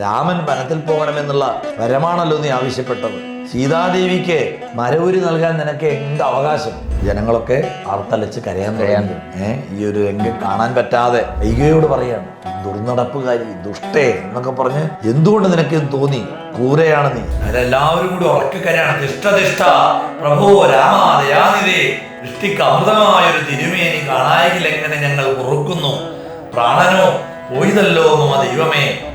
രാമൻ വനത്തിൽ പോകണമെന്നുള്ള വരമാണല്ലോ നീ ആവശ്യപ്പെട്ടത്. സീതാദേവിക്ക് മരവുരി നൽകാൻ നിനക്ക് എന്ത് അവകാശം? ജനങ്ങളൊക്കെ അർത്തലച്ച് കരയാൻ കരയാൻ. ഏഹ് ഈ ഒരു രംഗം കാണാൻ പറ്റാതെ അയ്യയോട് പറയാണ് ദുർനടപ്പുകാരി ദുഷ്ടേ എന്നൊക്കെ പറഞ്ഞ് എന്തുകൊണ്ട് നിനക്ക് തോന്നി? കൂരയാണ് നീ. അവരെല്ലാവരും കൂടി ഉറക്കക്കരയാണ് ദുഷ്ടദിഷ്ട പ്രഭോ രാമാദയാനിതേ ദൃഷ്ടിക്ക് അമൃതമായൊരു തിരുമേനി കാണായെങ്കിൽ എങ്ങനെ ഞങ്ങൾ ഉറക്കുന്നു? പ്രാണനോ പോയിതല്ലോ ദൈവമേ.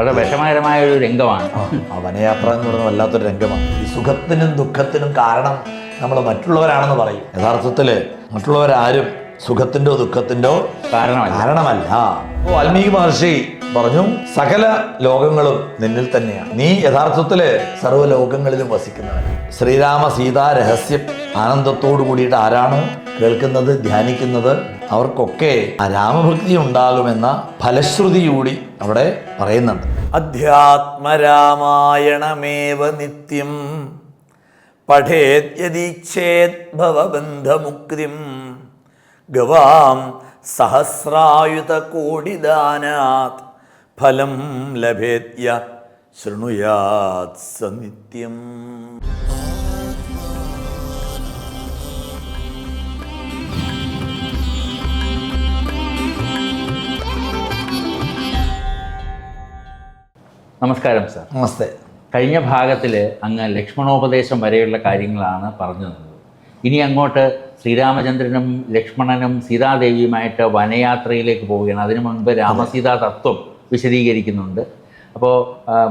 വളരെ വിഷമകരമായ ഒരു രംഗമാണ്. ആ വനയാത്ര എന്ന് പറയുന്നത് വല്ലാത്തൊരു രംഗമാണ്. ഈ സുഖത്തിനും ദുഃഖത്തിനും കാരണം നമ്മൾ മറ്റുള്ളവരാണെന്ന് പറയും. യഥാർത്ഥത്തിൽ മറ്റുള്ളവരാരും സുഖത്തിന്റെയോ ദുഃഖത്തിന്റെയോ കാരണമല്ല. കാരണമല്ല. വാൽമീകി മഹർഷി പറഞ്ഞു സകല ലോകങ്ങളും നിന്നിൽ തന്നെയാണ്. നീ യഥാർത്ഥത്തിൽ സർവ ലോകങ്ങളിലും വസിക്കുന്നവൻ. ശ്രീരാമ സീതാ രഹസ്യം ആനന്ദത്തോടു കൂടിയിട്ട് ആരാണോ കേൾക്കുന്നത് ധ്യാനിക്കുന്നത്? അവർക്കൊക്കെ ആ രാമഭക്തി ഉണ്ടാകുമെന്ന ഫലശ്രുതി കൂടി അവിടെ പറയുന്നുണ്ട്. അധ്യാത്മരാമായണമേവ നിത്യം പഠേദ്യദീക്ഷേത് ഭവബന്ധമുക്തിം ഗവാം സഹസ്രായുധ കോടിദാനാത് ഫലം ലഭേദ്യ ശൃണുയാത് സനിത്യം നമസ്കാരം സർ. നമസ്തേ. കഴിഞ്ഞ ഭാഗത്തിൽ അങ്ങ് ലക്ഷ്മണോപദേശം വരെയുള്ള കാര്യങ്ങളാണ് പറഞ്ഞു തന്നത്. ഇനി അങ്ങോട്ട് ശ്രീരാമചന്ദ്രനും ലക്ഷ്മണനും സീതാദേവിയുമായിട്ട് വനയാത്രയിലേക്ക് പോവുകയാണ്. അതിനു മുൻപ് രാമസീതാ തത്വം വിശദീകരിക്കുന്നുണ്ട്. അപ്പോൾ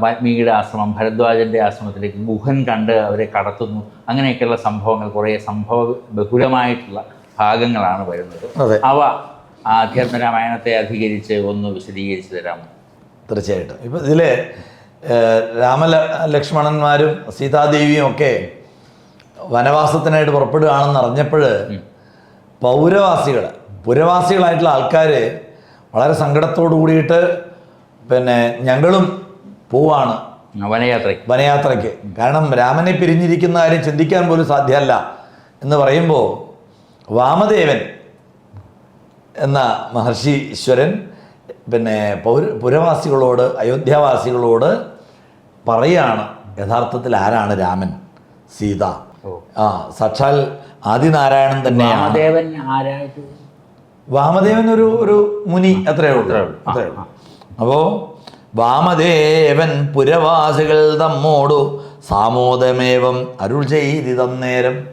വാൽമീകിയുടെ ആശ്രമം ഭരദ്വാജന്റെ ആശ്രമത്തിലേക്ക് ഗുഹൻ കണ്ട് അവരെ കടത്തുന്നു. അങ്ങനെയൊക്കെയുള്ള സംഭവങ്ങൾ കുറേ സംഭവ ബഹുലമായിട്ടുള്ള ഭാഗങ്ങളാണ് വരുന്നത്. അവ ആധ്യാത്മ രാമായണത്തെ അധികരിച്ച് ഒന്ന് വിശദീകരിച്ചു തരാമോ? തീർച്ചയായിട്ടും. ഇപ്പം ഇതിൽ രാമ ലക്ഷ്മണന്മാരും സീതാദേവിയും ഒക്കെ വനവാസത്തിനായിട്ട് പുറപ്പെടുകയാണെന്ന് അറിഞ്ഞപ്പോൾ പൗരവാസികൾ പുരവാസികളായിട്ടുള്ള ആൾക്കാർ വളരെ സങ്കടത്തോടു കൂടിയിട്ട് പിന്നെ ഞങ്ങളും പോവാണ് വനയാത്രയ്ക്ക്. വനയാത്രയ്ക്ക്. കാരണം രാമനെ പിരിഞ്ഞിരിക്കുന്ന കാര്യം ചിന്തിക്കാൻ പോലും സാധ്യമല്ല എന്ന് പറയുമ്പോൾ വാമദേവൻ എന്ന മഹർഷി ഈശ്വരൻ പിന്നെ പൗര പുരവാസികളോട് അയോധ്യാവാസികളോട് പറയാണ് യഥാർത്ഥത്തിൽ ആരാണ് രാമൻ? സീത. ആ സാക്ഷാൽ ആദിനാരായണൻ തന്നെയാണ്. വാമദേവൻ ഒരു ഒരു മുനി അത്രയേ ഉള്ളൂ. അത്രയേ ഉള്ളൂ. അപ്പോൾ വാമദേവൻ പുരവാസികൾ തമ്മോടു സാമോദമേവം അരുൾ ചെയ്തിതം നേരം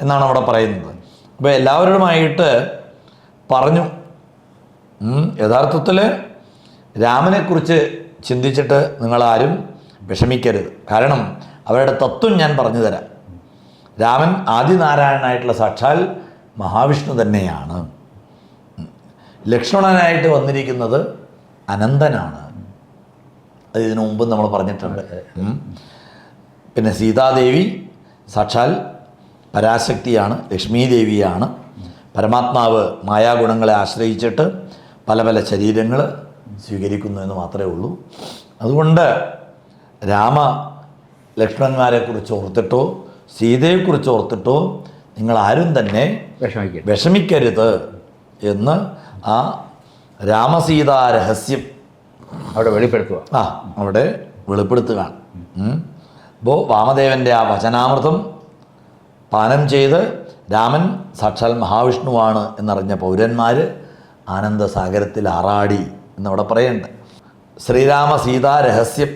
എന്നാണ് അവിടെ പറയുന്നത്. അപ്പോൾ എല്ലാവരുമായിട്ട് പറഞ്ഞു യഥാർത്ഥത്തിൽ രാമനെക്കുറിച്ച് ചിന്തിച്ചിട്ട് നിങ്ങളാരും വിഷമിക്കരുത്. കാരണം അവരുടെ തത്വം ഞാൻ പറഞ്ഞു തരാം. രാമൻ ആദിനാരായണനായിട്ടുള്ള സാക്ഷാൽ മഹാവിഷ്ണു തന്നെയാണ്. ലക്ഷ്മണനായിട്ട് വന്നിരിക്കുന്നത് അനന്തനാണ്. അത് ഇതിനു മുമ്പ് നമ്മൾ പറഞ്ഞിട്ടുണ്ട്. പിന്നെ സീതാദേവി സാക്ഷാൽ പരാശക്തിയാണ് ലക്ഷ്മീദേവിയാണ്. പരമാത്മാവ് മായാഗുണങ്ങളെ ആശ്രയിച്ചിട്ട് പല പല ശരീരങ്ങൾ സ്വീകരിക്കുന്നു എന്ന് മാത്രമേ ഉള്ളൂ. അതുകൊണ്ട് രാമ ലക്ഷ്മണന്മാരെക്കുറിച്ച് ഓർത്തിട്ടോ സീതയെക്കുറിച്ച് ഓർത്തിട്ടോ നിങ്ങളാരും തന്നെ വിഷമിക്കരുത്. വിഷമിക്കരുത് എന്ന് ആ രാമസീതാ രഹസ്യം അവിടെ വെളിപ്പെടുത്തുക. ആ അവിടെ വെളിപ്പെടുത്തുകയാണ്. അപ്പോൾ വാമദേവന്റെ ആ വചനാമൃതം പാനം ചെയ്ത് രാമൻ സാക്ഷാൽ മഹാവിഷ്ണുവാണ് എന്നറിഞ്ഞ പൗരന്മാർ ആനന്ദസാഗരത്തിൽ ആറാടി എന്നവിടെ പറയുന്നുണ്ട് ശ്രീരാമ സീതാ രഹസ്യം.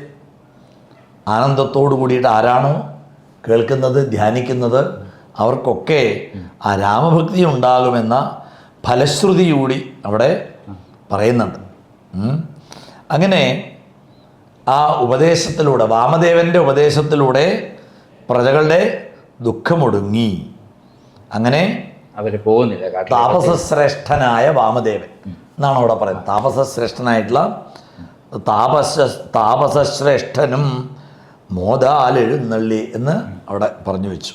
ആനന്ദത്തോടു കൂടിയിട്ട് ആരാണോ കേൾക്കുന്നത് ധ്യാനിക്കുന്നത് അവർക്കൊക്കെ ആ രാമഭക്തി ഉണ്ടാകുമെന്ന ഫലശ്രുതി കൂടി അവിടെ പറയുന്നുണ്ട്. അങ്ങനെ ആ ഉപദേശത്തിലൂടെ വാമദേവന്റെ ഉപദേശത്തിലൂടെ പ്രജകളുടെ ദുഃഖമൊടുങ്ങി. അങ്ങനെ അവർ പോകുന്നില്ല. താപസശ്രേഷ്ഠനായ വാമദേവൻ. എന്നാണ് അവിടെ പറയുന്നത്. താപസശ്രേഷ്ഠനായിട്ടുള്ള താപസ താപസശ്രേഷ്ഠനും മോദാലെഴുന്നള്ളി എന്ന് അവിടെ പറഞ്ഞു വെച്ചു.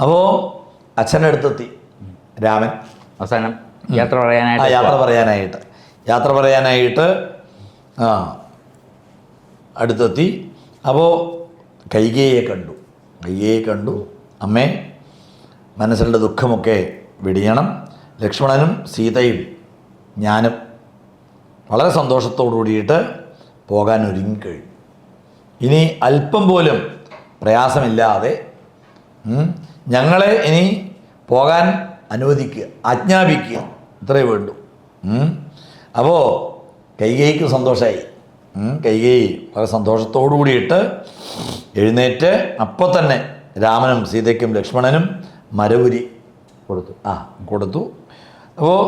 അപ്പോൾ അച്ഛനടുത്തെത്തി രാമൻ. അവസാനം യാത്ര പറയാനായിട്ട് യാത്ര പറയാനായിട്ട്. യാത്ര പറയാനായിട്ട് ആ അടുത്തെത്തി. അപ്പോൾ കൈകേയെ കണ്ടു. കൈകേയെ കണ്ടു. അമ്മേ മനസ്സിലുള്ള ദുഃഖമൊക്കെ വെടിയണം. ലക്ഷ്മണനും സീതയും ഞാനും വളരെ സന്തോഷത്തോടു കൂടിയിട്ട് പോകാൻ ഒരുങ്ങിക്കഴിഞ്ഞു ഇനി അല്പം പോലും പ്രയാസമില്ലാതെ ഞങ്ങളെ ഇനി പോകാൻ അനുവദിക്കുക ആജ്ഞാപിക്കുക. ഇത്രയേ വേണ്ടു. അപ്പോൾ കൈകൈക്ക് സന്തോഷമായി കൈകൈ വളരെ സന്തോഷത്തോടു കൂടിയിട്ട് എഴുന്നേറ്റ് അപ്പോൾ തന്നെ രാമനും സീതയ്ക്കും ലക്ഷ്മണനും മരവുരി കൊടുത്തു. ആ കൊടുത്തു. അപ്പോൾ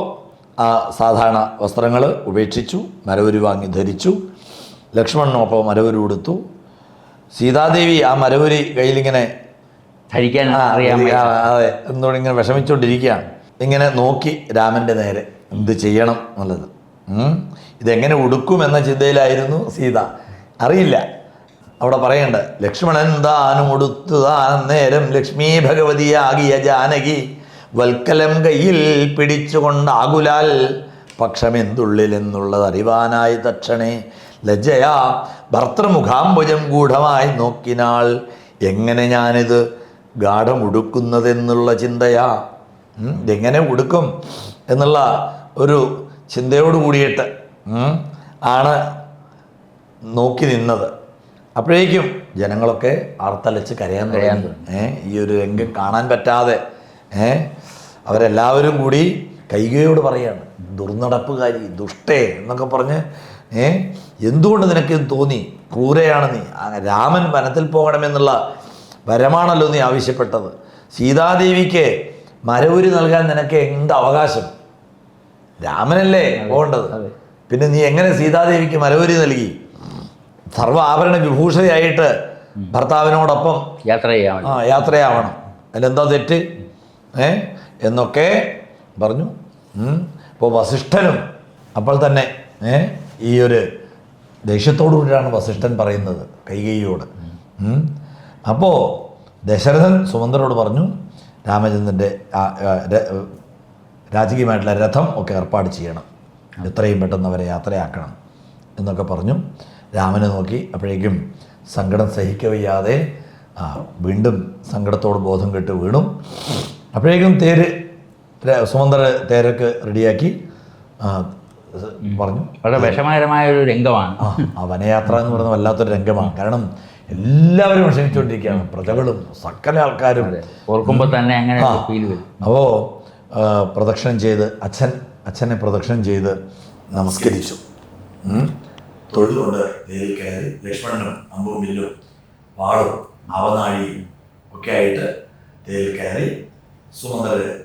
ആ സാധാരണ വസ്ത്രങ്ങൾ ഉപേക്ഷിച്ചു മരവുരി വാങ്ങി ധരിച്ചു. ലക്ഷ്മണനൊപ്പം മരവുരി കൊടുത്തു സീതാദേവി ആ മരവുരി കയ്യിലിങ്ങനെ ധരിക്കാൻ അറിയാൻ അതെ. എന്തുകൊണ്ട് ഇങ്ങനെ വിഷമിച്ചുകൊണ്ടിരിക്കുകയാണ് ഇങ്ങനെ നോക്കി രാമന്റെ നേരെ എന്ത് ചെയ്യണം എന്നുള്ളത്. ഇതെങ്ങനെ ഉടുക്കും എന്ന ചിന്തയിലായിരുന്നു സീത. അറിയില്ല. അവിടെ പറയണ്ട ലക്ഷ്മണൻ താനും ഉടുത്തു താൻ നേരം ലക്ഷ്മി ഭഗവതിയാകിയ ജാനകി വൽക്കലം കയ്യിൽ പിടിച്ചുകൊണ്ട് ആകുലാൽ പക്ഷമെന്തുള്ളിലെന്നുള്ളത് അറിവാനായി തക്ഷണേ. ലജ്ജയാ ഭർത്തൃമുഖാംബുജം ഗൂഢമായി നോക്കിനാൾ എങ്ങനെ ഞാനിത് ഗാഠമുടുക്കുന്നതെന്നുള്ള ചിന്തയാ. ഉം, ഇതെങ്ങനെ ഉടുക്കും എന്നുള്ള ഒരു ചിന്തയോട് കൂടിയിട്ട് ആണ് നോക്കി നിന്നത്. അപ്പോഴേക്കും ജനങ്ങളൊക്കെ ആർത്തലച്ച് കരയാൻ തുടങ്ങി. ഏ ഈ ഒരു രംഗം കാണാൻ പറ്റാതെ ഏ അവരെല്ലാവരും കൂടി കൈകയോട് പറയാണ് ദുർനടപ്പുകാരി ദുഷ്ടേ എന്നൊക്കെ പറഞ്ഞ് ഏ എന്തുകൊണ്ട് നിനക്ക് തോന്നി? ക്രൂരയാണ് നീ. രാമൻ വനത്തിൽ പോകണമെന്നുള്ള വരമാണല്ലോ നീ ആവശ്യപ്പെട്ടത്. സീതാദേവിക്ക് മരവുരി നൽകാൻ നിനക്ക് എന്ത് അവകാശം? രാമനല്ലേ പോകേണ്ടത്. പിന്നെ നീ എങ്ങനെ സീതാദേവിക്ക് മരവുരി നൽകി? സർവ ആഭരണ വിഭൂഷയായിട്ട് ഭർത്താവിനോടൊപ്പം യാത്ര ചെയ്യാവണം ആ യാത്രയാവണം. അതിലെന്താ തെറ്റ്? ഏ? എന്നൊക്കെ പറഞ്ഞു. ഇപ്പോൾ വസിഷ്ഠനും അപ്പോൾ തന്നെ ഏ? ഈ ഒരു ദേഷ്യത്തോടു കൂടിയാണ് വസിഷ്ഠൻ പറയുന്നത് കൈകൈയോട് അപ്പോൾ ദശരഥൻ സുമന്ത്രോട് പറഞ്ഞു രാമചന്ദ്രന്റെ രാജകീയമായിട്ടുള്ള രഥം ഒക്കെ ഏർപ്പാട് ചെയ്യണം. എത്രയും പെട്ടെന്ന് അവരെ യാത്രയാക്കണം എന്നൊക്കെ പറഞ്ഞു. രാമനെ നോക്കി അപ്പോഴേക്കും സങ്കടം സഹിക്കവയ്യാതെ വീണ്ടും സങ്കടത്തോട് ബോധം കെട്ട് വീണു. അപ്പോഴേക്കും തേര് സുമന്ദ്ര തേരൊക്കെ റെഡിയാക്കി പറഞ്ഞു. വളരെ വിഷമകരമായ ഒരു രംഗമാണ്. ആ വനയാത്ര എന്ന് പറയുന്നത് വല്ലാത്തൊരു രംഗമാണ്. കാരണം എല്ലാവരും വിഷമിച്ചുകൊണ്ടിരിക്കുകയാണ്. പ്രജകളും സകല ആൾക്കാരും. ഓർക്കുമ്പോൾ തന്നെ അങ്ങനെ അപ്പോൾ പ്രദക്ഷിണം ചെയ്ത് അച്ഛൻ അച്ഛനെ പ്രദക്ഷിണം ചെയ്ത് നമസ്കരിച്ചു. ഉം. തൊഴുതുകൊണ്ട് തേരിൽ കയറി ലക്ഷ്മണനും അമ്പും വില്ലും വാളും അവനാഴിയും ഒക്കെ ആയിട്ട് തേരിൽ കയറി സുമന്ത്രര്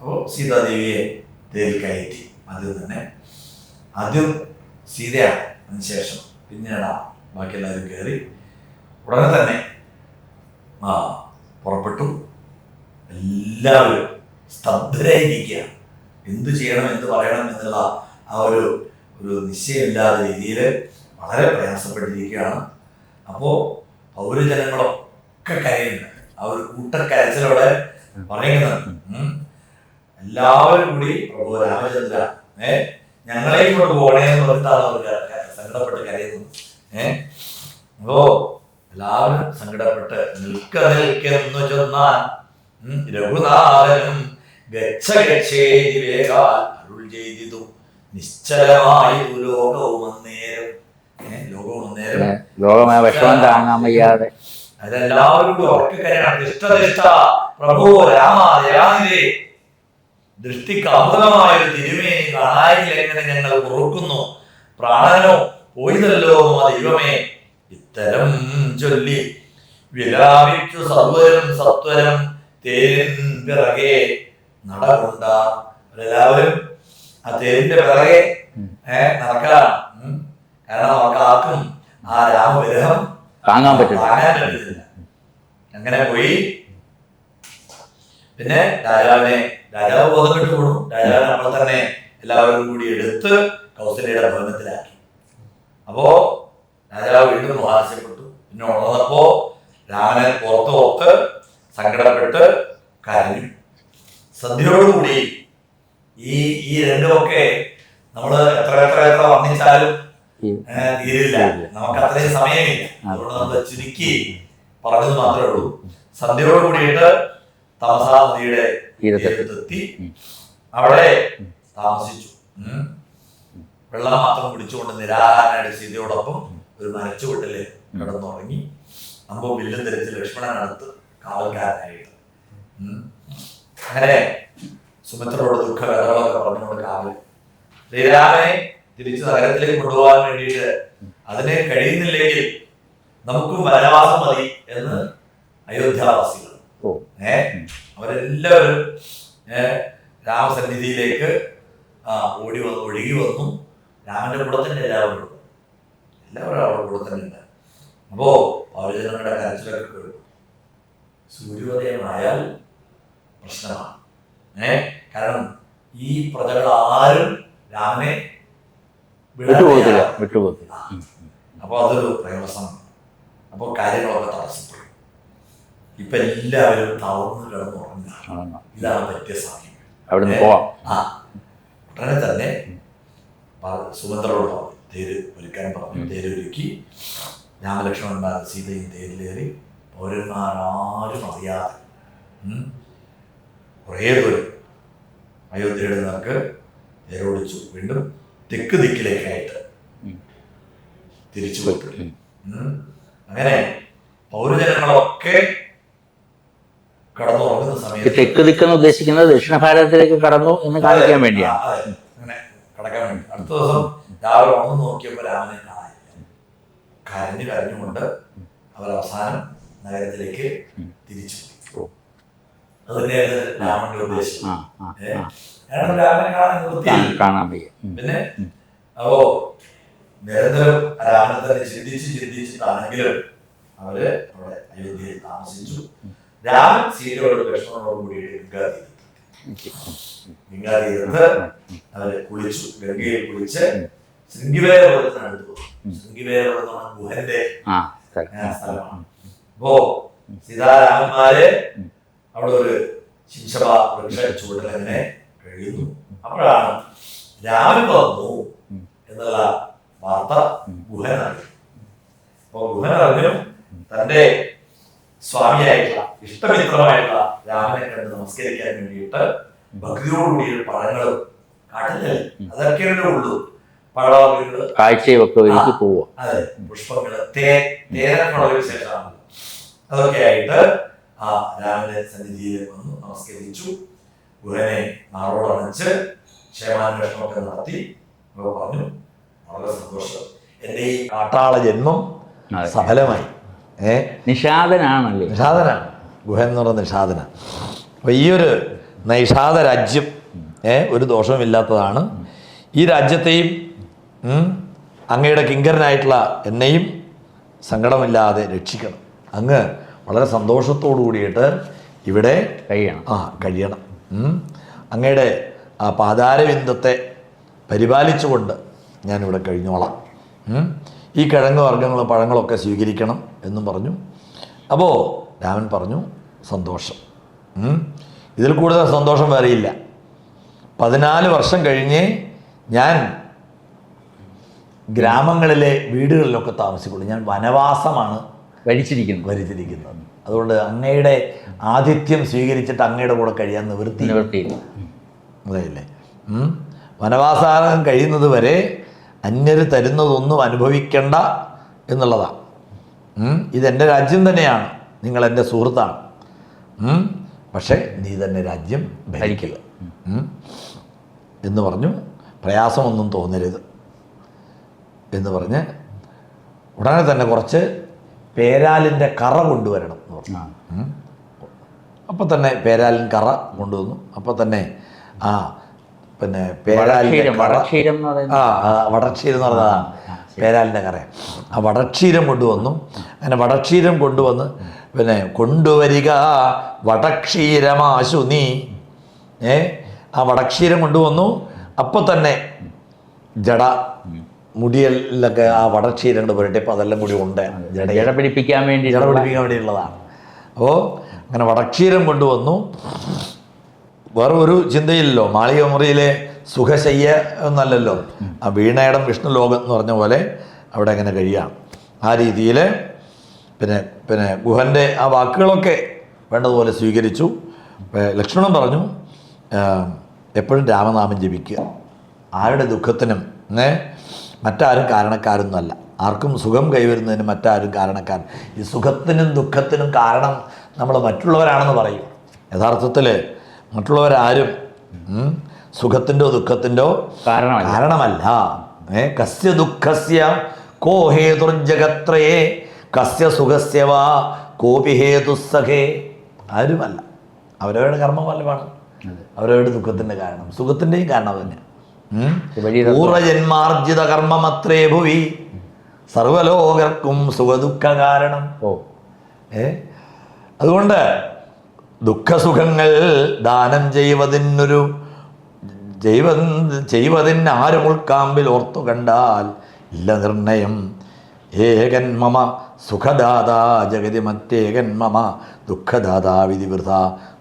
അപ്പോൾ സീതാദേവിയെ തേരിൽ കയറ്റി. ആദ്യം തന്നെ. ആദ്യം സീതയാണ് അതിനുശേഷം പിന്നീട് ബാക്കി എല്ലാവരും കയറി. ഉടനെ തന്നെ ആ പുറപ്പെട്ടു. എല്ലാവരും സ്തബ്ധരായിരിക്കുക. എന്തു ചെയ്യണം എന്ത് പറയണം എന്നുള്ള ആ ഒരു ഒരു നിശ്ചയമില്ലാത്ത രീതിയിൽ വളരെ പ്രയാസപ്പെട്ടിരിക്കുകയാണ്. അപ്പോൾ പൗരജനങ്ങളൊക്കെ കരയുന്നുണ്ട് ആ ഒരു കൂട്ടക്കരച്ചിലവിടെ പറയുന്നുണ്ട്. എല്ലാവരും കൂടി പ്രഭു രാമചന്ദ്ര ഏ ഞങ്ങളെയും കൊണ്ട് പോകണേ എന്ന് പറഞ്ഞിട്ടാണ് അവർ സങ്കടപ്പെട്ട് കരയുന്നത്. ഏ അപ്പോ എല്ലാവരും സങ്കടപ്പെട്ട് നിൽക്ക നിൽക്കെന്നു ചെന്നാൽ രഘുനാഥനും ഗച്ഛ ഗച്ഛേതി വേഗാൽ അരുൾ ചെയ്തിതു. നിശ്ചലമായി ലോകവും അന്നേരം ഏ, ലോകവും അന്നേരം ലോകമായ വിഷമം താങ്ങാൻ വയ്യാതെ. അതെല്ലാവരും കൂടി ഉറക്കെ കരയണം. നിഷ്ഠനിഷ്ഠ പ്രഭു രാമ ദയാനിധേ ദൃഷ്ടിക്ക് അമൃതമായ ഒരു തിരുമേനി കാണാനിൽ എങ്ങനെ ഞങ്ങൾ പൊറുക്കുന്നു? പ്രാണനോ പോയിതല്ലോ ദൈവമേ. ഇത്തരം ചൊല്ലി വിലാപിച്ചു സർവരും സത്വരം തേരിൻ പിറകെ നടകൊണ്ട. എല്ലാവരും ആ തേരിന്റെ പിറകെ ഏഹ് നടക്കലാണ്. കാരണം അവർക്ക് ആർക്കും ആ രാമവിഗ്രഹം താങ്ങാൻ പറ്റില്ല. താങ്ങാൻ പറ്റുന്നില്ല അങ്ങനെ പോയി. പിന്നെ രാജാവിനെ രാജാവ് ബോധം കെട്ട് പോണു. രാജാവിനെ നമ്മൾ തന്നെ എല്ലാവരും കൂടി എടുത്ത് കൗസല്യയുടെ ഭവനത്തിലാക്കി. അപ്പോ രാജാവ് വീണ്ടും ആവശ്യപ്പെട്ടു പിന്നെ ഉണർന്നപ്പോ രാമനെ പുറത്ത് ഓർത്ത് സങ്കടപ്പെട്ട് കരഞ്ഞു. സന്ധ്യയോടുകൂടി ഈ ഈ രണ്ടുമൊക്കെ നമ്മൾ എത്ര എത്ര എത്ര വർണിച്ചാലും തീരില്ല. നമുക്ക് അത്രയും സമയമില്ല. അതുകൊണ്ട് നമ്മൾ ചുരുക്കി പറഞ്ഞത് മാത്രമേ ഉള്ളൂ. സന്ധ്യയോട് കൂടിയിട്ട് തമസാ നദിയുടെ തീരത്തെത്തി. അവിടെ താമസിച്ചു. വെള്ളം മാത്രം കുടിച്ചുകൊണ്ട് നിരാഹാരനായിട്ട് സീതയോടൊപ്പം ഒരു മരച്ചുവട്ടിൽ കിടന്നുറങ്ങി. അമ്പോ വില്ലും ധരിച്ച് ലക്ഷ്മണനടുത്ത് കാവൽക്കാരനായിട്ട്. അങ്ങനെ സുമിത്രയോട് ദുഃഖ കഥകളൊക്കെ പറഞ്ഞുകൊണ്ട് രാവിലെ. ശ്രീരാമനെ തിരിച്ച് നഗരത്തിലേക്ക് കൊണ്ടുപോകാൻ വേണ്ടിയിട്ട് അതിനെ കഴിയുന്നില്ലെങ്കിൽ നമുക്കും വനവാസം മതി എന്ന് അയോധ്യാവാസികൾ. ഏ? അവരെല്ലാവരും രാമസന്നിധിയിലേക്ക് ഓടി വന്നു ഒഴുകി വന്നു. രാമന്റെ കൂടെ തന്നെ എല്ലാവരും. എല്ലാവരും അവരുടെ കൂടെ തന്നെ ഉണ്ട്. അപ്പോ പൗരജനങ്ങളുടെ കരച്ചിലൊക്കെ കേൾക്കും സൂര്യോദയമായാൽ പ്രശ്നമാണ്. ഏ? കാരണം ഈ പ്രജകൾ ആരും രാമനെ വിട്ടുപോകത്തില്ല. വിട്ടുപോകത്തില്ല അപ്പോൾ അപ്പൊ അതൊരു പ്രയാസമാണ് അപ്പോൾ കാര്യങ്ങളൊക്കെ തടസ്സപ്പെടും. ഇപ്പൊ എല്ലാവരും തളർന്ന് കിടന്നുറങ്ങുന്ന ഇതാണ് പറ്റിയ സമയം അവിടുന്ന്? പോവാം. ആ. ഉടനെ തന്നെ സുഭദ്രയോട് പറഞ്ഞു. തേര് ഒരുക്കാൻ പറഞ്ഞു. തേര് ഒരുക്കി. രാമലക്ഷ്മണന്മാർ സീതയും തേരിലേറി. പൗരന്മാരാരും അറിയാതെ കുറേ പേര് അയോധ്യയുടെ നിനക്ക് നേരോടിച്ചു വീണ്ടും തെക്ക് ദിക്കിലേക്കായിട്ട് തിരിച്ചു പോയിട്ടുണ്ട്. അങ്ങനെ പൗരജനങ്ങളൊക്കെ കടന്നുറങ്ങുന്ന ഈ സമയത്ത് തെക്ക് ദിക്കെന്ന് ഉദ്ദേശിക്കുന്നത് ദക്ഷിണ ഭാരതത്തിലേക്ക് കടന്നു എന്ന് കാണിക്കാൻ വേണ്ടിയാണ്. അങ്ങനെ കടക്കാൻ വേണ്ടി. അടുത്ത ദിവസം രാവിലെ ഉണർന്ന് നോക്കിയപ്പോൾ രാമനെ കാണാനില്ല. കരഞ്ഞു കരഞ്ഞുകൊണ്ട് അവർ അവസാനം നഗരത്തിലേക്ക് തിരിച്ചു പോയി അത് തന്നെയാണ് രാമന്റെ ഉദ്ദേശം കാരണം രാമനെ കാണാൻ കാ- കാണാൻ വയ്യ. പിന്നെ അപ്പോ നിരന്തരം രാമനെ തന്നെ ചിന്തിച്ച് ചിന്തിച്ചിട്ടാണെങ്കിലും അവർ അവിടെ അയോധ്യയിൽ താമസിച്ചു. രാമൻ സീതയോട് ലക്ഷ്മണനോട് കൂടിയിട്ട് ഗംഗാതീരത്ത് ഗംഗാതീരത്ത് അവർ കുളിച്ചു. ഗംഗയിൽ കുളിച്ച് ശൃംഗിവേരപുരം എന്ന് പറഞ്ഞ ഗുഹന്റെ സ്ഥലമാണ്. അപ്പോ സീതാരാമന്മാര് അവിടെ ഒരു ശിംശഭ വൃക്ഷ ചുവട്ടിൽ അങ്ങനെ കഴിയുന്നു. അപ്പോഴാണ് രാമൻ വന്നു എന്നുള്ള വാർത്ത ഗുഹൻ അറിഞ്ഞു. അപ്പൊ ഗുഹൻ അറിഞ്ഞു തന്റെ സ്വാമിയായിട്ടുള്ള ഇഷ്ടമിത്രമായിട്ടുള്ള രാമനെ കണ്ട് നമസ്കരിക്കാൻ വേണ്ടിയിട്ട് ഭക്തിയോടുകൂടി പഴങ്ങളും കാട്ടില്ലേ അതൊക്കെയല്ലേ ഉള്ളൂ. ഒരുക്കി പോവുക. അതെ പുഷ്പങ്ങൾ തേ തേനൊക്കെയുള്ള ശേഷമാണ്. അതൊക്കെ ആയിട്ട് ആ രാവിലെ സന്നിധിയിൽ വന്നു നമസ്കരിച്ചു. ഗുഹനെ നാളോടണച്ച് ക്ഷേമാന്വേഷണമൊക്കെ നടത്തി. പറഞ്ഞു വളരെ സന്തോഷം. എന്റെ ഈ കാട്ടാള ജന്മം. സഫലമായി. ഏ? നിഷാദനാണല്ലേ. നിഷാദനാണ്. ഗുഹ എന്ന് പറയുന്ന നിഷാദന. അപ്പോൾ ഈ ഒരു നൈഷാദ രാജ്യം ഏ ഒരു ദോഷവുമില്ലാത്തതാണ്. ഈ രാജ്യത്തെയും അങ്ങയുടെ കിങ്കരനായിട്ടുള്ള എന്നെയും സങ്കടമില്ലാതെ രക്ഷിക്കണം. അങ്ങ് വളരെ സന്തോഷത്തോടു കൂടിയിട്ട് ഇവിടെ കഴിയണം. ആ കഴിയണം. അങ്ങയുടെ ആ പാതാരവിന്ദത്തെ പരിപാലിച്ചുകൊണ്ട് ഞാനിവിടെ കഴിഞ്ഞോളാം. ഈ കിഴങ്ങ് വർഗങ്ങളും പഴങ്ങളൊക്കെ സ്വീകരിക്കണം എന്നും പറഞ്ഞു. അപ്പോൾ രാമൻ പറഞ്ഞു സന്തോഷം. ഇതിൽ കൂടുതൽ സന്തോഷം വേറെയില്ല പതിനാല് വർഷം കഴിഞ്ഞ് ഞാൻ ഗ്രാമങ്ങളിലെ വീടുകളിലൊക്കെ താമസിക്കുള്ളൂ ഞാൻ വനവാസമാണ് ഭരിച്ചിരിക്കുന്നു വരുത്തിയിരിക്കുന്നത് അതുകൊണ്ട് അങ്ങയുടെ ആതിഥ്യം സ്വീകരിച്ചിട്ട് അങ്ങയുടെ കൂടെ കഴിയാൻ നിവൃത്തി നിവൃത്തിയില്ല. അതെയല്ലേ? വനവാസാരം കഴിയുന്നത് വരെ അന്യർ തരുന്നതൊന്നും അനുഭവിക്കണ്ട എന്നുള്ളതാണ്. ഇതെന്റെ രാജ്യം തന്നെയാണ്. നിങ്ങൾ എന്റെ സുഹൃത്താണ് പക്ഷേ നീ തന്നെ രാജ്യം ഭരിക്കുക. എന്ന് പറഞ്ഞു പ്രയാസമൊന്നും തോന്നരുത് എന്ന് പറഞ്ഞ് ഉടനെ തന്നെ കുറച്ച് പേരാലിന്റെ കറ കൊണ്ടുവരണം എന്ന് പറഞ്ഞു. ആ. അപ്പോൾ തന്നെ പേരാലിൻ കറ കൊണ്ടുവന്നു. അപ്പോൾ തന്നെ ആ പിന്നെ പേരാലിന്റെ വടക്ഷീരം കറ വടക്ഷീരം എന്ന് ആ ആ, വടക്ഷീരം എന്ന് പറഞ്ഞതാണ്. പേരാലിന്റെ കറ. ആ വടക്ഷീരം കൊണ്ടുവന്നു. അങ്ങനെ വടക്ഷീരം കൊണ്ടുവന്ന് പിന്നെ കൊണ്ടുവരിക വടക്ഷീരമാശു നീ. ഏ ആ വടക്ഷീരം കൊണ്ടുവന്നു. അപ്പോൾ തന്നെ ജട മുടിയിലൊക്കെ ആ വടക്ഷീരങ്ങൾ പുരട്ടി അപ്പോൾ അതെല്ലാം കൂടി ഉണ്ട്. ജട പിടിപ്പിക്കാൻ വേണ്ടി ജട പിടിപ്പിക്കാൻ വേണ്ടിയുള്ളതാണ്. അപ്പോൾ അങ്ങനെ വടക്ഷീരം കൊണ്ടുവന്നു. വേറെ ഒരു ചിന്തയില്ലല്ലോ. മാളിക മുറിയിലെ സുഖശയ്യ എന്നല്ലല്ലോ. ആ വീണയിടം വിഷ്ണു ലോകം എന്ന് പറഞ്ഞ പോലെ അവിടെ അങ്ങനെ കഴിയാം ആ രീതിയിൽ പിന്നെ പിന്നെ ഗുഹന്റെ ആ വാക്കുകളൊക്കെ വേണ്ടതുപോലെ സ്വീകരിച്ചു. ലക്ഷ്മണൻ പറഞ്ഞു എപ്പോഴും രാമനാമം ജപിക്കുക. ആരുടെ ദുഃഖത്തിനും ഏ മറ്റാരും കാരണക്കാരൊന്നുമല്ല. ആർക്കും സുഖം കൈവരുന്നതിന് മറ്റാരും കാരണക്കാർ. ഈ സുഖത്തിനും ദുഃഖത്തിനും കാരണം നമ്മൾ മറ്റുള്ളവരാണെന്ന് പറയും. യഥാർത്ഥത്തിൽ മറ്റുള്ളവരാരും സുഖത്തിന്റെ സുഖത്തിന്റെയോ ദുഃഖത്തിന്റെയോ കാരണമല്ല. ഏ കസ്യ ദുഃഖസ്യ കോ ഹേതുർജഗത്രയേ കസ്യ സുഖസ്യവാ കോപി ഹേതുസഖേ ആരുമല്ല. അവരവരുടെ കർമ്മഫലമാണ്. അവരവരുടെ ദുഃഖത്തിന്റെ കാരണം. സുഖത്തിന്റെയും കാരണം തന്നെ. പൂർവജന്മാർജിത കർമ്മമത്രേ ഭുവി. സർവലോകർക്കും സുഖദുഃഖ കാരണം. ഓ. ഏ? അതുകൊണ്ട് ദുഃഖസുഖങ്ങൾ ദാനം ചെയ്യുവതിനൊരു ജൈവ ചെയ്വതിന് ആരും ഉൾക്കാമ്പിൽ ഓർത്തു കണ്ടാൽ ഇല്ല നിർണയം. ഏകൻ മമ സുഖദാതാ ജഗതി മറ്റേകൻ മമ ദുഃഖദാതാ വിധിവൃത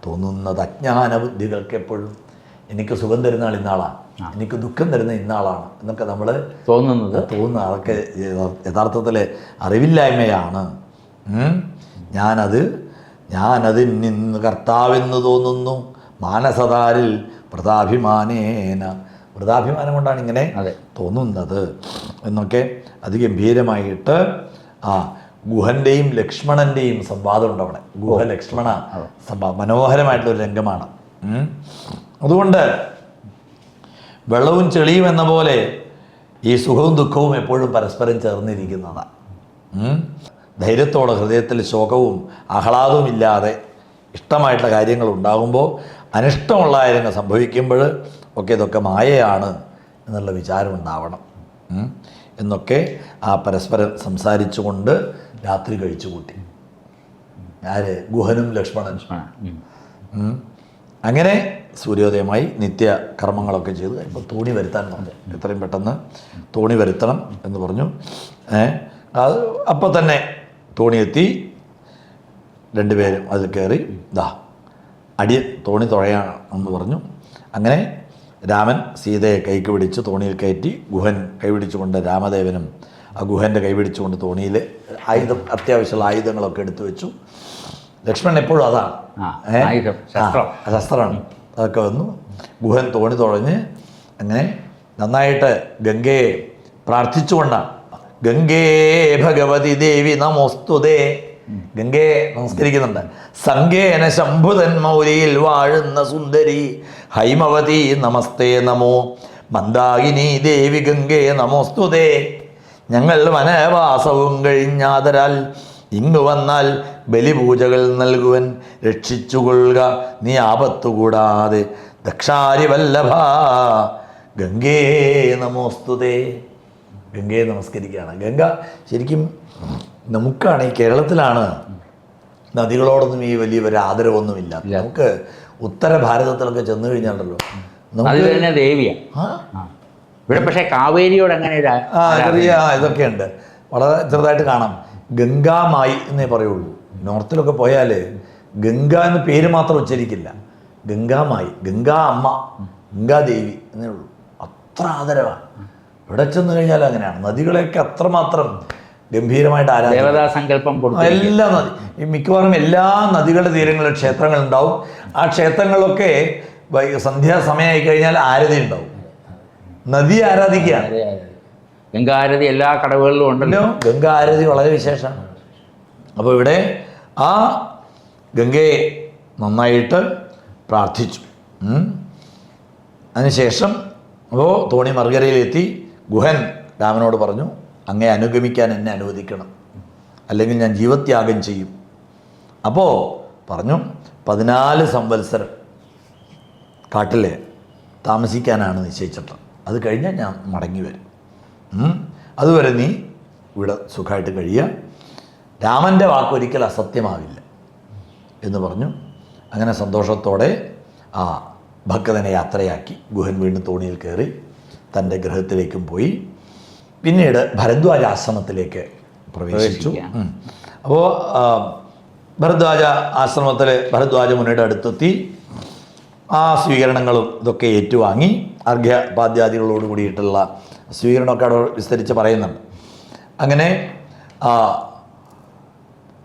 തോന്നുന്നത് അജ്ഞാന ബുദ്ധികൾക്ക് എപ്പോഴും എനിക്ക് സുഖം തരുന്ന ആൾ ഇന്നാളാണ്. എനിക്ക് ദുഃഖം തരുന്ന ഇന്നാളാണ് എന്നൊക്കെ നമ്മൾ തോന്നുന്നത്. തോന്നുന്ന അതൊക്കെ യഥാർത്ഥത്തിൽ അറിവില്ലായ്മയാണ്. ഞാനത് ഞാനത് ഞാനതിൽ നിന്ന് കർത്താവെന്ന് തോന്നുന്നു. മാനസതാരിൽ വ്രതാഭിമാനേന വ്രതാഭിമാനം കൊണ്ടാണ് ഇങ്ങനെ അതെ. തോന്നുന്നത് എന്നൊക്കെ അതിഗംഭീരമായിട്ട് ആ ഗുഹന്റെയും ലക്ഷ്മണന്റെയും സംവാദമുണ്ട് അവിടെ. ഗുഹ ലക്ഷ്മണ സംവാദം മനോഹരമായിട്ടുള്ളൊരു രംഗമാണ്. അതുകൊണ്ട് വെള്ളവും ചെളിയും എന്ന പോലെ ഈ സുഖവും ദുഃഖവും എപ്പോഴും പരസ്പരം ചേർന്നിരിക്കുന്നതാണ്. ധൈര്യത്തോടെ ഹൃദയത്തിൽ ശോകവും ആഹ്ലാദവും ഇല്ലാതെ ഇഷ്ടമായിട്ടുള്ള കാര്യങ്ങൾ ഉണ്ടാകുമ്പോൾ അനിഷ്ടമുള്ള കാര്യങ്ങൾ സംഭവിക്കുമ്പോൾ ഒക്കെ ഇതൊക്കെ മായയാണ് എന്നുള്ള വിചാരം ഉണ്ടാവണം. എന്നൊക്കെ ആ പരസ്പരം സംസാരിച്ചുകൊണ്ട് രാത്രി കഴിച്ചു കൂട്ടി ആര്? ഗുഹനും. ഉം. അങ്ങനെ സൂര്യോദയമായി നിത്യ കർമ്മങ്ങളൊക്കെ ചെയ്ത്. ഇപ്പോൾ തോണി വരുത്താൻ പറഞ്ഞു. എത്രയും പെട്ടെന്ന് തോണി വരുത്തണം എന്ന് പറഞ്ഞു. അത് അപ്പോൾ തന്നെ തോണി എത്തി രണ്ടുപേരും അതിൽ കയറി ദാ അടി തോണി തുഴയാണ് എന്ന് പറഞ്ഞു. അങ്ങനെ രാമൻ സീതയെ കൈക്ക് പിടിച്ച് തോണിയിൽ കയറ്റി ഗുഹൻ കൈപിടിച്ചുകൊണ്ട് രാമദേവനും ആ ഗുഹന്റെ കൈപിടിച്ചുകൊണ്ട് തോണിയിൽ ആയുധം അത്യാവശ്യമുള്ള ആയുധങ്ങളൊക്കെ എടുത്തു വെച്ചു ലക്ഷ്മണൻ എപ്പോഴും അതാണ്. ശസ്ത്രമാണ് അതൊക്കെ വന്നു. ഗുഹൻ തോണി തുഴഞ്ഞ് അങ്ങനെ നന്നായിട്ട് ഗംഗയെ പ്രാർത്ഥിച്ചുകൊണ്ടാണ്. ഗംഗേ ഭഗവതി ദേവി നമോസ്തുതേ ഗംഗയെ നമസ്കരിക്കുന്നുണ്ട്. സങ്കേന ശംഭുതൻ മൗലിയിൽ വാഴുന്ന സുന്ദരി. ഹൈമവതി നമസ്തേ നമോ. മന്ദാകിനി ദേവി ഗംഗേ നമോസ്തുതേ ഞങ്ങൾ വനവാസവും കഴിഞ്ഞാതരാൽ ഇങ്ങു വന്നാൽ ബലിപൂജകൾ നൽകുവൻ രക്ഷിച്ചുകൊള്ളുക. നീ ആപത്തുകൂടാതെ. ദക്ഷാരി വല്ലഭ ഗംഗേ നമോസ്തുതേ. ഗംഗയെ നമസ്കരിക്കുകയാണ്. ഗംഗ ശരിക്കും നമുക്കാണ് ഈ കേരളത്തിലാണ് നദികളോടൊന്നും ഈ വലിയ ഒരു ആദരവൊന്നുമില്ല നമുക്ക് ഉത്തര ഭാരതത്തിലൊക്കെ ചെന്ന് കഴിഞ്ഞാണല്ലോ ദേവിയാണ്. ഇവിടെ പക്ഷേ കാവേരിയോട് അങ്ങനെ ചെറിയ ഇതൊക്കെ ഉണ്ട് വളരെ ചെറുതായിട്ട് കാണാം. ഗംഗാമായി എന്നേ പറയുള്ളൂ. നോർത്തിലൊക്കെ പോയാൽ ഗംഗ എന്ന പേര് മാത്രം ഉച്ചരിക്കില്ല. ഗംഗാമായി ഗംഗാ അമ്മ ഗംഗാദേവി എന്നേ ഉള്ളൂ. അത്ര ആദരവാണ്. ഇവിടെ ചെന്ന് കഴിഞ്ഞാൽ അങ്ങനെയാണ്. നദികളെയൊക്കെ അത്രമാത്രം ഗംഭീരമായിട്ട് ആരാധന സങ്കല്പം എല്ലാ നദി ഈ മിക്കവാറും എല്ലാ നദികളുടെ തീരങ്ങളിലും ക്ഷേത്രങ്ങൾ ഉണ്ടാവും ആ ക്ഷേത്രങ്ങളിലൊക്കെ സന്ധ്യാസമയമായി കഴിഞ്ഞാൽ ആരതി ഉണ്ടാവും നദി ആരാധിക്കുകയാണ്. ഗംഗാരതി എല്ലാ കടവുകളിലും ഉണ്ടല്ലോ. ഗംഗാരതി വളരെ വിശേഷമാണ്. അപ്പോൾ ഇവിടെ ആ ഗംഗയെ നന്നായിട്ട് പ്രാർത്ഥിച്ചു. അതിനുശേഷം അപ്പോൾ തോണി മറുകരയിലെത്തി ഗുഹൻ രാമനോട് പറഞ്ഞു അങ്ങേ അനുഗമിക്കാൻ എന്നെ അനുവദിക്കണം. അല്ലെങ്കിൽ ഞാൻ ജീവത്യാഗം ചെയ്യും. അപ്പോൾ പറഞ്ഞു പതിനാല് സംവത്സരം കാട്ടിലെ താമസിക്കാനാണ് നിശ്ചയിച്ചിട്ടുള്ളത്. അത് കഴിഞ്ഞാൽ ഞാൻ മടങ്ങി വരും. അതുവരെ നീ ഇവിടെ സുഖമായിട്ട് കഴിയുക രാമന്റെ വാക്കൊരിക്കൽ അസത്യമാവില്ല എന്ന് പറഞ്ഞു. അങ്ങനെ സന്തോഷത്തോടെ ആ ഭക്തനെ യാത്രയാക്കി ഗുഹൻ വീണ്ടും തോണിയിൽ കയറി തന്റെ ഗൃഹത്തിലേക്കും പോയി. പിന്നീട് ഭരദ്വാജ ആശ്രമത്തിലേക്ക് പ്രവേശിച്ചു. അപ്പോൾ ഭരദ്വാജ ആശ്രമത്തിൽ ഭരദ്വാജ മുന്നേട് അടുത്തെത്തി. ആ സ്വീകരണങ്ങളും ഇതൊക്കെ ഏറ്റുവാങ്ങി. അർഘ്യ അർഘ്യപാദ്യാദികളോട് കൂടിയിട്ടുള്ള സ്വീകരണമൊക്കെ അവിടെ വിസ്തരിച്ച് പറയുന്നുണ്ട് അങ്ങനെ ആ,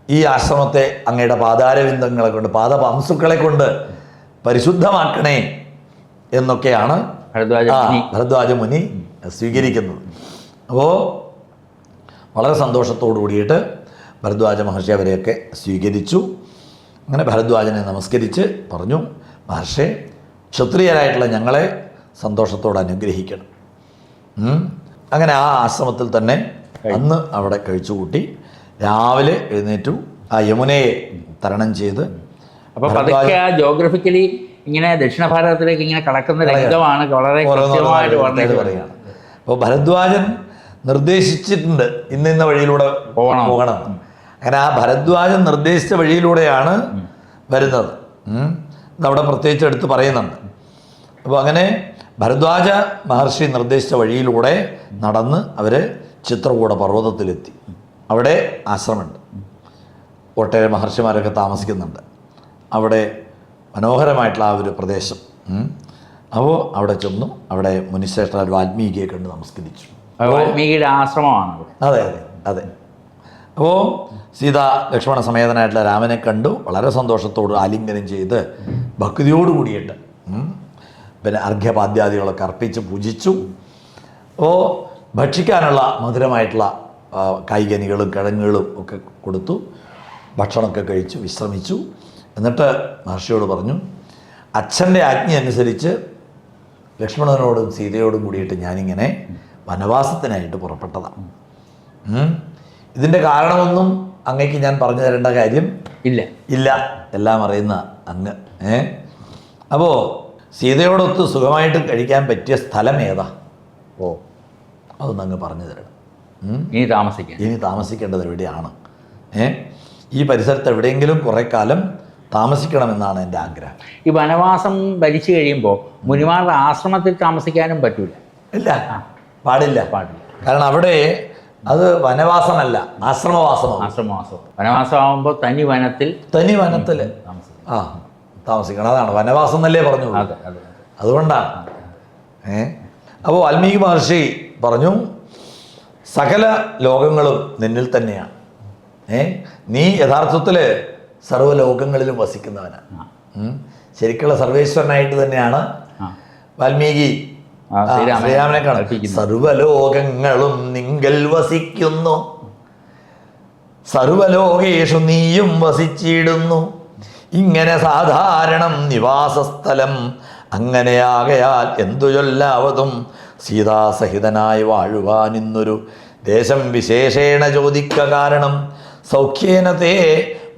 ഈ ആശ്രമത്തെ അങ്ങയുടെ പാതാരവിന്ദങ്ങളെ കൊണ്ട് പാദപംസുക്കളെ കൊണ്ട് പരിശുദ്ധമാക്കണേ എന്നൊക്കെയാണ് ഭരദ്വാജ മുനി. സ്വീകരിക്കുന്നത് അപ്പോൾ വളരെ സന്തോഷത്തോടു കൂടിയിട്ട് ഭരദ്വാജ മഹർഷി അവരെയൊക്കെ സ്വീകരിച്ചു അങ്ങനെ ഭരദ്വാജനെ നമസ്കരിച്ച് പറഞ്ഞു മഹർഷി ക്ഷത്രിയരായിട്ടുള്ള ഞങ്ങളെ സന്തോഷത്തോടെ അനുഗ്രഹിക്കണം. അങ്ങനെ ആ ആശ്രമത്തിൽ തന്നെ അന്ന് അവിടെ കഴിച്ചുകൂട്ടി രാവിലെ എഴുന്നേറ്റു. ആ യമുനയെ തരണം ചെയ്ത് അപ്പോൾ പതുക്കെ ആ ജോഗ്രഫിക്കലി ഇങ്ങനെ ദക്ഷിണ ഭാരതത്തിലേക്ക് ഇങ്ങനെ കടക്കുന്ന രംഗമാണ് വളരെ കൃത്യമായിട്ട് പറയുകയാണ്. അപ്പോൾ ഭരദ്വാജൻ നിർദ്ദേശിച്ചിട്ടുണ്ട് ഇന്ന ഇന്ന വഴിയിലൂടെ പോകണം. പോകണം. അങ്ങനെ ആ ഭരദ്വാജൻ നിർദ്ദേശിച്ച വഴിയിലൂടെയാണ് വരുന്നത്. അവിടെ പ്രത്യേകിച്ച് എടുത്ത് പറയുന്നുണ്ട്. അപ്പോൾ അങ്ങനെ ഭരദ്വാജ മഹർഷി നിർദ്ദേശിച്ച വഴിയിലൂടെ നടന്ന് അവർ ചിത്രകൂട പർവതത്തിലെത്തി. അവിടെ ആശ്രമമുണ്ട്. ഒട്ടേറെ മഹർഷിമാരൊക്കെ താമസിക്കുന്നുണ്ട്. അവിടെ മനോഹരമായിട്ടുള്ള ആ ഒരു പ്രദേശം. അപ്പോൾ അവിടെ ചെന്നു. അവിടെ മുനിശ്രേഷ്ഠ വാൽമീകിയെ കണ്ട് നമസ്കരിച്ചു. വാൽമീകിയുടെ ആശ്രമമാണ് അതെ അതെ അതെ. അപ്പോൾ സീത ലക്ഷ്മണ സമേതനായിട്ടുള്ള രാമനെ കണ്ടു. വളരെ സന്തോഷത്തോട് ആലിംഗനം ചെയ്ത് ഭക്തിയോട് കൂടിയിട്ട് ഉം, പിന്നെ അർഘ്യപാദ്യാദികളൊക്കെ അർപ്പിച്ച് പൂജിച്ചു. അപ്പോൾ ഭക്ഷിക്കാനുള്ള മധുരമായിട്ടുള്ള കായികനികളും കിഴങ്ങുകളും ഒക്കെ കൊടുത്തു. ഭക്ഷണമൊക്കെ കഴിച്ചു വിശ്രമിച്ചു. എന്നിട്ട് മഹർഷിയോട് പറഞ്ഞു അച്ഛന്റെ ആജ്ഞ അനുസരിച്ച് ലക്ഷ്മണനോടും സീതയോടും കൂടിയിട്ട് ഞാനിങ്ങനെ വനവാസത്തിനായിട്ട് പുറപ്പെട്ടതാണ്. ഇതിന്റെ കാരണമൊന്നും അങ്ങേക്ക് ഞാൻ പറഞ്ഞു തരേണ്ട കാര്യം ഇല്ല. ഇല്ല. എല്ലാം അറിയുന്ന അങ്ങ്. ഏ? അപ്പോൾ സീതയോടൊത്ത് സുഖമായിട്ട് കഴിക്കാൻ പറ്റിയ സ്ഥലം ഏതാ? ഓ അതൊന്ന് അങ്ങ് പറഞ്ഞു തരണം. ഇനി താമസിക്കാൻ. ഇനി താമസിക്കേണ്ടത് എവിടെയാണ് ഏ? ഈ പരിസരത്ത് എവിടെയെങ്കിലും കുറേ കാലം താമസിക്കണമെന്നാണ് എന്റെ ആഗ്രഹം. ഈ വനവാസം ഭരിച്ചു കഴിയുമ്പോൾ മുനിമാരുടെ ആശ്രമത്തിൽ താമസിക്കാനും പറ്റൂല. ഇല്ല. പാടില്ല. പാടില്ല. കാരണം അവിടെ അത് വനവാസമല്ല ആശ്രമവാസമാണ് ആശ്രമവാസം. വനവാസമാകുമ്പോൾ തനി വനത്തിൽ തനി വനത്തിൽ ആ. താമസിക്കണം. അതാണ്. വനവാസം എന്നല്ലേ പറഞ്ഞു അതെ അതെ അതെ. അതുകൊണ്ടാണ്. ഏ? അപ്പോൾ വാൽമീകി മഹർഷി പറഞ്ഞു സകല ലോകങ്ങളും നിന്നിൽ തന്നെയാണ്. ഏ? നീ യഥാർത്ഥത്തിൽ സർവലോകങ്ങളിലും വസിക്കുന്നവനാണ്. ശരിക്കുള്ള സർവേശ്വരനായിട്ട് തന്നെയാണ് വാൽമീകി ശ്രീരാമനെ കാണും. സർവലോകങ്ങളും നിങ്കൽ വസിക്കുന്നു. സർവലോകേഷു നീയും വസിച്ചിടുന്നു. ഇങ്ങനെ സാധാരണം നിവാസസ്ഥലം അങ്ങനെയാകയാൽ എന്തു ചൊല്ലാവതും? സീതാസഹിതനായി വാഴുവാൻ ഇന്നൊരു ദേശം വിശേഷേണ ചോദിക്ക കാരണം സൗഖ്യേനത്തെ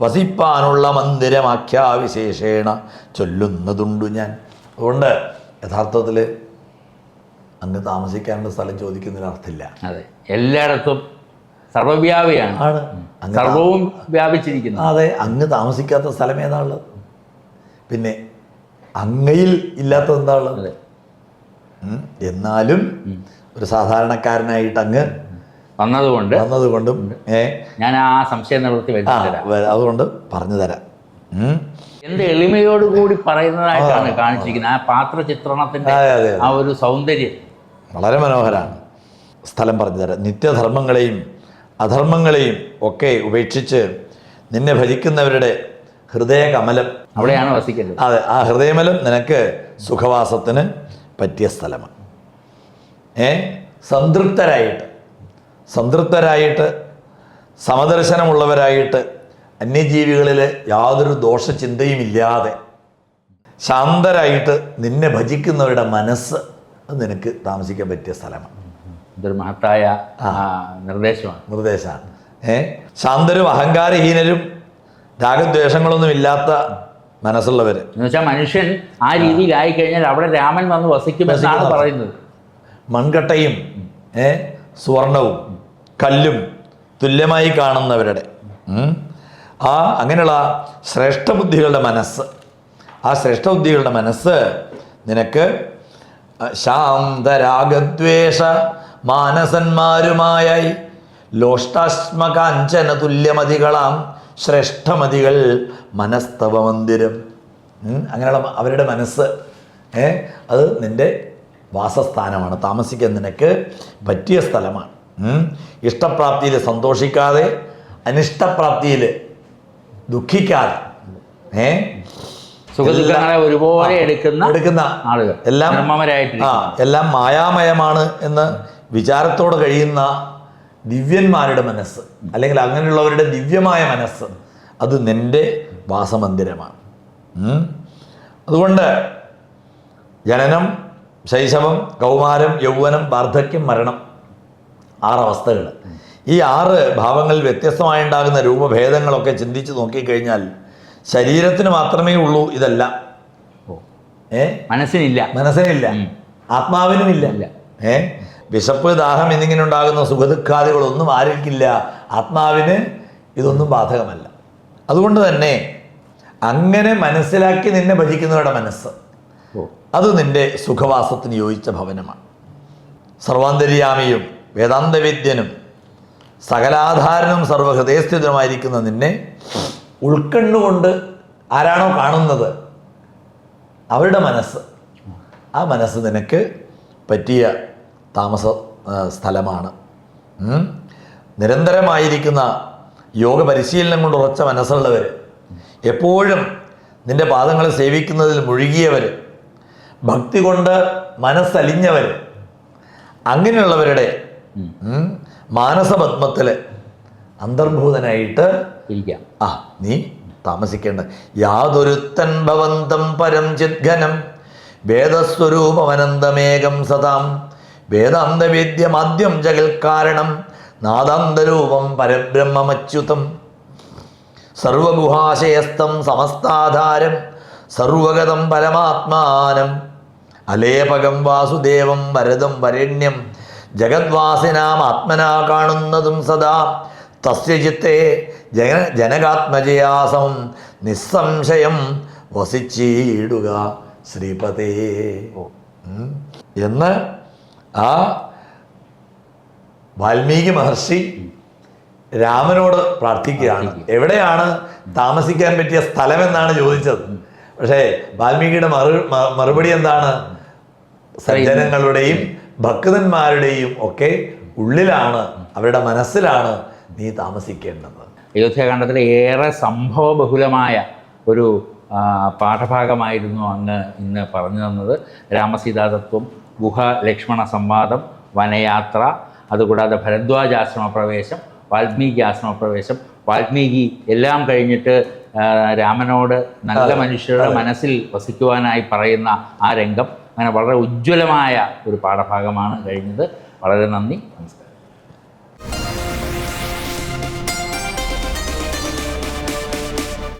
വസിപ്പാനുള്ള മന്ദിരമാഖ്യാ വിശേഷേണ ചൊല്ലുന്നതുണ്ടു ഞാൻ. അതുകൊണ്ട് യഥാർത്ഥത്തിൽ അങ്ങ് താമസിക്കാനുള്ള സ്ഥലം ചോദിക്കുന്നതിന് അർത്ഥമില്ല അതെ. എല്ലായിടത്തും സർവവ്യാപിയാണ്. സർവവും വ്യാപിച്ചിരിക്കുന്നു. അതെ അങ്ങ് താമസിക്കാത്ത സ്ഥലം ഏതാണുള്ളത്? ഉള്ളത് പിന്നെ അങ്ങയിൽ ഇല്ലാത്തത് എന്താണുള്ളത്? എന്നാലും ഒരു സാധാരണക്കാരനായിട്ട് അങ്ങ് വന്നതുകൊണ്ട് വന്നതുകൊണ്ടും ഏ? ഞാൻ ആ സംശയം നിവൃത്തി അതുകൊണ്ട് പറഞ്ഞു തരാം. എന്ത് എന്ത് എളിമയോടുകൂടി പറയുന്നതായിട്ടാണ് കാണിച്ചിരിക്കുന്നത്. ആ പാത്ര ചിത്രണത്തിന്റെ ആ ഒരു സൗന്ദര്യം. വളരെ മനോഹരമാണ് സ്ഥലം പറഞ്ഞു തരാം. നിത്യധർമ്മങ്ങളെയും അധർമ്മങ്ങളെയും ഒക്കെ ഉപേക്ഷിച്ച് നിന്നെ ഭജിക്കുന്നവരുടെ ഹൃദയകമലം. അവിടെയാണ് വസിക്കുന്നത് അതെ ആ ഹൃദയമലം നിനക്ക് സുഖവാസത്തിന് പറ്റിയ സ്ഥലമാണ്. ഏ? സംതൃപ്തരായിട്ട് സംതൃപ്തരായിട്ട് സമദർശനമുള്ളവരായിട്ട് അന്യജീവികളിൽ യാതൊരു ദോഷചിന്തയും ഇല്ലാതെ ശാന്തരായിട്ട് നിന്നെ ഭജിക്കുന്നവരുടെ മനസ്സ് നിനക്ക് താമസിക്കാൻ പറ്റിയ സ്ഥലമാണ്. ഇതൊരു മഹത്തായ നിർദ്ദേശമാണ്. നിർദ്ദേശമാണ്. ഏ? ശാന്തരും അഹങ്കാരഹീനരും രാഗദ്വേഷങ്ങളൊന്നും ഇല്ലാത്ത മനസ്സുള്ളവർ എന്ന് വെച്ചാൽ മനുഷ്യൻ ആ രീതിയിലായി കഴിഞ്ഞാൽ അവിടെ രാമൻ വന്ന് വസിക്കുമെന്നാണ് വസിക്കും. പറയുന്നത്. മൺകട്ടയും ഏ സുവർണവും കല്ലും തുല്യമായി കാണുന്നവരുടെ ആ അങ്ങനെയുള്ള ശ്രേഷ്ഠബുദ്ധികളുടെ മനസ്സ്. ആ ശ്രേഷ്ഠബുദ്ധികളുടെ മനസ്സ് നിനക്ക് ശാന്തരാഗദ്വേഷ മാനസന്മാരുമായായി ലോഷ്ടാശ്മകാഞ്ചന തുല്യമതികളാം ശ്രേഷ്ഠമതികൾ മനസ്തവ മന്ദിരം അങ്ങനെയുള്ള അവരുടെ മനസ്സ്. ഏ അത് നിന്റെ വാസസ്ഥാനമാണ്. താമസിക്കാൻ നിനക്ക് പറ്റിയ സ്ഥലമാണ്. ഇഷ്ടപ്രാപ്തിയിൽ സന്തോഷിക്കാതെ അനിഷ്ടപ്രാപ്തിയിൽ ദുഃഖിക്കാതെ. ഏ സുഖദുഃഖങ്ങളെ ഒരുപോലെ എടുക്കുന്ന എടുക്കുന്ന ആളുകൾ. എല്ലാം എല്ലാം മായാമയമാണ് എന്ന് വിചാരത്തോടെ കഴിയുന്ന ദിവ്യന്മാരുടെ മനസ്സ് അല്ലെങ്കിൽ അങ്ങനെയുള്ളവരുടെ ദിവ്യമായ മനസ്സ് അത് നിന്റെ വാസമന്ദിരമാണ്. അതുകൊണ്ട് ജനനം ശൈശവം കൗമാരം യൗവനം വാർദ്ധക്യം മരണം ആറവസ്ഥകൾ ഈ ആറ് ഭാവങ്ങളിൽ വ്യത്യസ്തമായി ഉണ്ടാകുന്ന രൂപഭേദങ്ങളൊക്കെ ചിന്തിച്ച് നോക്കിക്കഴിഞ്ഞാൽ ശരീരത്തിന് മാത്രമേ ഉള്ളൂ ഇതല്ല. ഏ? മനസ്സിനില്ല. മനസ്സിനില്ല ആത്മാവിനുമില്ല. ഏ? വിശപ്പ് ദാഹം എന്നിങ്ങനെ ഉണ്ടാകുന്ന സുഖദുഃഖാദികളൊന്നും ആരിക്കില്ല ആത്മാവിന് ഇതൊന്നും ബാധകമല്ല. അതുകൊണ്ട് തന്നെ അങ്ങനെ മനസ്സിലാക്കി നിന്നെ ഭജിക്കുന്നവരുടെ മനസ്സ് അത് നിന്റെ സുഖവാസത്തിന് യോജിച്ച ഭവനമാണ്. സർവാന്തര്യാമിയും വേദാന്തവിദ്യനും സകലാധാരനും സർവഹൃദയസ്ഥിതനുമായിരിക്കുന്ന നിന്നെ ഉൾക്കണ്ണുകൊണ്ട് ആരാണോ കാണുന്നത് അവരുടെ മനസ്സ്. ആ മനസ്സ് നിനക്ക് പറ്റിയ താമസ സ്ഥലമാണ്. നിരന്തരമായിരിക്കുന്ന യോഗ പരിശീലനം കൊണ്ട് ഉറച്ച മനസ്സുള്ളവർ എപ്പോഴും നിന്റെ പാദങ്ങളെ സേവിക്കുന്നതിൽ മുഴുകിയവർ ഭക്തി കൊണ്ട് മനസ്സലിഞ്ഞവർ അങ്ങനെയുള്ളവരുടെ മാനസപത്മത്തിൽ അന്തർഭൂതനായിട്ട് ഇരിക്കാം. ആ നീ താമസിക്കേണ്ട. യാതൊരുത്തൻ ഭവന്തം പരം ചിദ്ഘനം വേദസ്വരൂപമനന്തമേകം സതാം വേദാന്തവേദ്യമാദ്യം ജഗൽ കാരണം നാദാന്തരൂപം പരബ്രഹ്മമച്യുതം. സർവഗുഹാശയസ്ഥം സമസ്താധാരം സർവഗതം പരമാത്മാനം. അലേപകം വാസുദേവം വരദം വരണ്യം ജഗദ്വാസിനാം ആത്മനാ കാണുന്നതും സദാ. തസ്യ ചിത്തെ ജന ജനകാത്മജയാസം നിസ്സംശയം വസിച്ചിടുക ശ്രീപതേ. എന്ന് ആ വാൽമീകി മഹർഷി രാമനോട് പ്രാർത്ഥിക്കുകയാണ്. എവിടെയാണ് താമസിക്കാൻ പറ്റിയ സ്ഥലം എന്നാണ് ചോദിച്ചത്. പക്ഷേ വാൽമീകിയുടെ മറു മറുപടി എന്താണ്? സജ്ജനങ്ങളുടെയും ഭക്തന്മാരുടെയും ഒക്കെ ഉള്ളിലാണ് അവരുടെ മനസ്സിലാണ് നീ താമസിക്കേണ്ടത്. അയോധ്യാകാന്ഡത്തിലെ ഏറെ സംഭവ ബഹുലമായ ഒരു പാഠഭാഗമായിരുന്നു അങ്ങ് ഇന്ന് പറഞ്ഞു തന്നത്. രാമസീതാതത്വം ഗുഹ ലക്ഷ്മണ സംവാദം വനയാത്ര അതുകൂടാതെ ഭരദ്വാജാശ്രമ പ്രവേശം വാൽമീകി ആശ്രമ പ്രവേശം വാൽമീകി എല്ലാം കഴിഞ്ഞിട്ട് രാമനോട് നല്ല മനുഷ്യരുടെ മനസ്സിൽ വസിക്കുവാനായി പറയുന്ന ആ രംഗം അങ്ങനെ വളരെ ഉജ്ജ്വലമായ ഒരു പാഠഭാഗമാണ് കഴിഞ്ഞത്. വളരെ നന്ദി നമസ്കാരം.